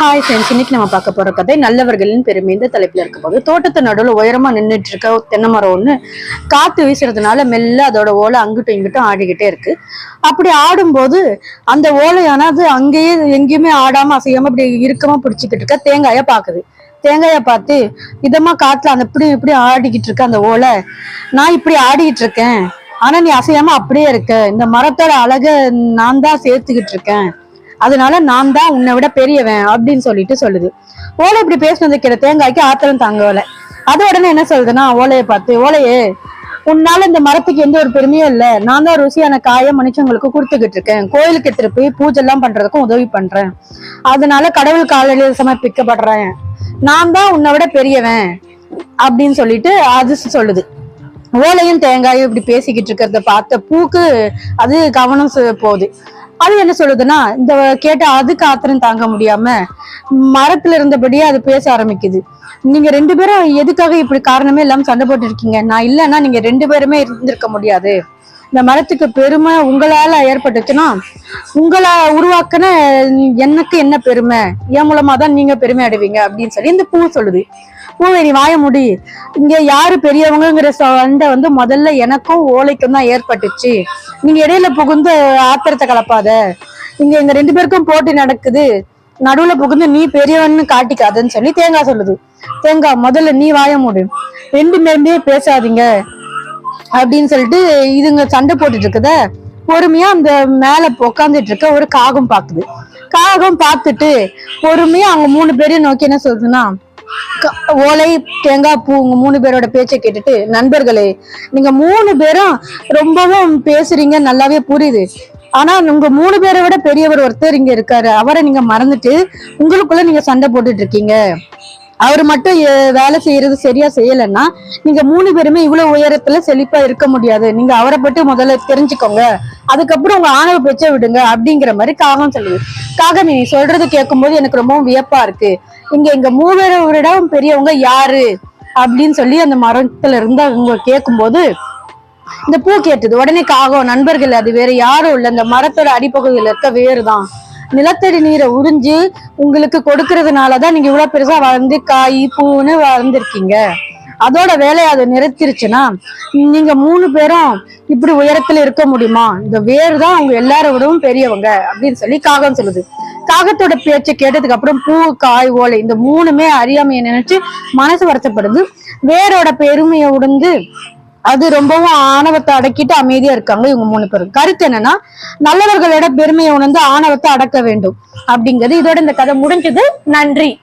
Hi friends இன்னைக்கு நம்ம பார்க்க போற கதை நல்லவர்களின் பெருமை இந்த தலைப்புல இருக்க போது தோட்டத்து நடுவில் உயரமா நின்றுட்டு இருக்க தென்னை மரம் ஒன்று காத்து வீசுறதுனால மெல்ல அதோட ஓலை அங்கிட்டும் இங்கிட்டும் ஆடிக்கிட்டே இருக்கு. அப்படி ஆடும்போது அந்த ஓலையானது அங்கேயே எங்கேயுமே ஆடாம அசையாம அப்படி இறுக்கமா பிடிச்சிக்கிட்டு இருக்க தேங்காயை பாக்குது தேங்காயை பார்த்து இதமா காத்துல அந்த இப்படி இப்படி ஆடிக்கிட்டு இருக்க அந்த ஓலை. நான் இப்படி ஆடிக்கிட்டு இருக்கேன். ஆனா நீ அசையாம அப்படியே இருக்க. இந்த மரத்தோட அழக நான் தான் சேர்த்துக்கிட்டு இருக்கேன். அதனால நான் தான் உன்னை விட பெரியவன் அப்படின்னு சொல்லிட்டு சொல்லுது. ஓலை இப்படி பேசினது கிட்ட தேங்காய்க்கு ஆத்திரம் தாங்கல அது உடனே என்ன சொல்லுதுன்னா ஓலையை பார்த்து ஓலையே உன்னால இந்த மரத்துக்கு எந்த ஒரு பெருமையும் இல்ல. நான் தான் ருசியான காயை மனுஷங்களுக்கு கொடுத்துக்கிட்டு இருக்கேன். கோயிலுக்கு எடுத்துட்டு போய் பூஜை எல்லாம் பண்றதுக்கும் உதவி பண்றேன். அதனால கடவுள் காலையில சமர்ப்பிக்கப்படுறேன். நான் தான் உன்னை விட பெரியவன் அப்படின்னு சொல்லிட்டு அது சொல்லுது. ஓலையும் தேங்காயும் இப்படி பேசிக்கிட்டு இருக்கிறத பார்த்த பூக்கு அது கவனம் போகுது. அது என்ன சொல்லுதுன்னா இந்த கேட்ட அதுக்கு ஆத்திரம் தாங்க முடியாம மரத்துல இருந்தபடியே அது பேச ஆரம்பிக்குது. நீங்க ரெண்டு பேரும் எதுக்காக இப்படி காரணமே இல்லாம சண்டை போட்டு இருக்கீங்க நான் இல்லைன்னா நீங்க ரெண்டு பேருமே இருந்திருக்க முடியாது. இந்த மரத்துக்கு பெருமை உங்களால ஏற்பட்டுச்சுன்னா உங்களை உருவாக்குன எனக்கு என்ன பெருமை? என் மூலமா தான் நீங்க பெருமை அடைவீங்க அப்படின்னு சொல்லி இந்த பூ சொல்லுது. பூவை நீ வாய முடி. இங்க யாரு பெரியவங்கங்கிற சண்டை வந்து முதல்ல எனக்கும் ஓலைக்கும் தான் ஏற்பட்டுச்சு. நீங்க இடையில புகுந்து ஆத்திரத்தை கலப்பாத. இங்க இந்த ரெண்டு பேருக்கும் போட்டி நடக்குது. நடுவுல புகுந்து நீ பெரியவன்னு காட்டிக்காதன்னு சொல்லி தேங்காய் சொல்லுது. தேங்காய் முதல்ல நீ வாய முடி. ரெண்டு பேருமே பேசாதீங்க. அப்படின்னு சொல்லிட்டு இதுங்க சண்டை போட்டுட்டு இருக்குத. பொறுமையா அந்த மேல உட்காந்துட்டு இருக்க ஒரு காகம் பாக்குது. காகம் பார்த்துட்டு பொறுமையா அவங்க மூணு பேரையும் நோக்கி என்ன சொல்றதுன்னா ஓலை தேங்காய் பூ உங்க மூணு பேரோட பேச்சை கேட்டுட்டு நண்பர்களே நீங்க மூணு பேரும் ரொம்பவும் பேசுறீங்க நல்லாவே புரியுது. ஆனா உங்க மூணு பேரை விட பெரியவர் ஒருத்தர் இங்க இருக்காரு. அவரை நீங்க மறந்துட்டு உங்களுக்குள்ள நீங்க சண்டை போட்டுட்டு இருக்கீங்க. அவர் மட்டும் வேலை செய்யறது சரியா செய்யலைன்னா நீங்க மூணு பேருமே இவ்வளவு உயரத்துல செழிப்பா இருக்க முடியாது. நீங்க அவரை பற்றி முதல்ல தெரிஞ்சுக்கோங்க. அதுக்கப்புறம் உங்க ஆணவ பேச்சை விடுங்க அப்படிங்கிற மாதிரி காகம் சொல்லுது. காகம் நீ சொல்றது கேட்கும்போது எனக்கு ரொம்பவும் வியப்பா இருக்கு. இங்க எங்க மூவரோட பெரியவங்க யாரு? அப்படின்னு சொல்லி அந்த மரத்துல இருந்து அவங்க கேட்கும்போது இந்த பூ கேட்டது உடனே காகம் நண்பர்கள் அது வேற யாரும் இல்ல. இந்த மரத்தோட அடிப்பகுதியில் இருக்க வேறுதான். நிலத்தடி நீரை உறிஞ்சு உங்களுக்கு கொடுக்கறதுனாலதான் நீங்க இவ்வளவு பெருசா வளர்ந்து காய் பூன்னு வளர்ந்துருக்கீங்க. அதோட வேலையை அதை நிறுத்திருச்சுன்னா நீங்க மூணு பேரும் இப்படி உயரத்துல இருக்க முடியுமா? இந்த வேர் தான் அவங்க எல்லாரை விடவும் பெரியவங்க அப்படின்னு சொல்லி காகம் சொல்லுது. காகத்தோட பேச்சை கேட்டதுக்கு அப்புறம் பூ காய் ஓலை இந்த மூணுமே அறியாமையை நினைச்சு மனசு வருத்தப்படுது. வேரோட பெருமையை உடந்து அது ரொம்பவும் ஆணவத்தை அடக்கிட்டு அமைதியா இருக்காங்க இவங்க மூணு பேரும். கருத்து என்னன்னா நல்லவர்களோட பெருமையை உணர்ந்து ஆணவத்தை அடக்க வேண்டும். அப்படிங்கிறது இதோட இந்த கதை முடிஞ்சது. நன்றி.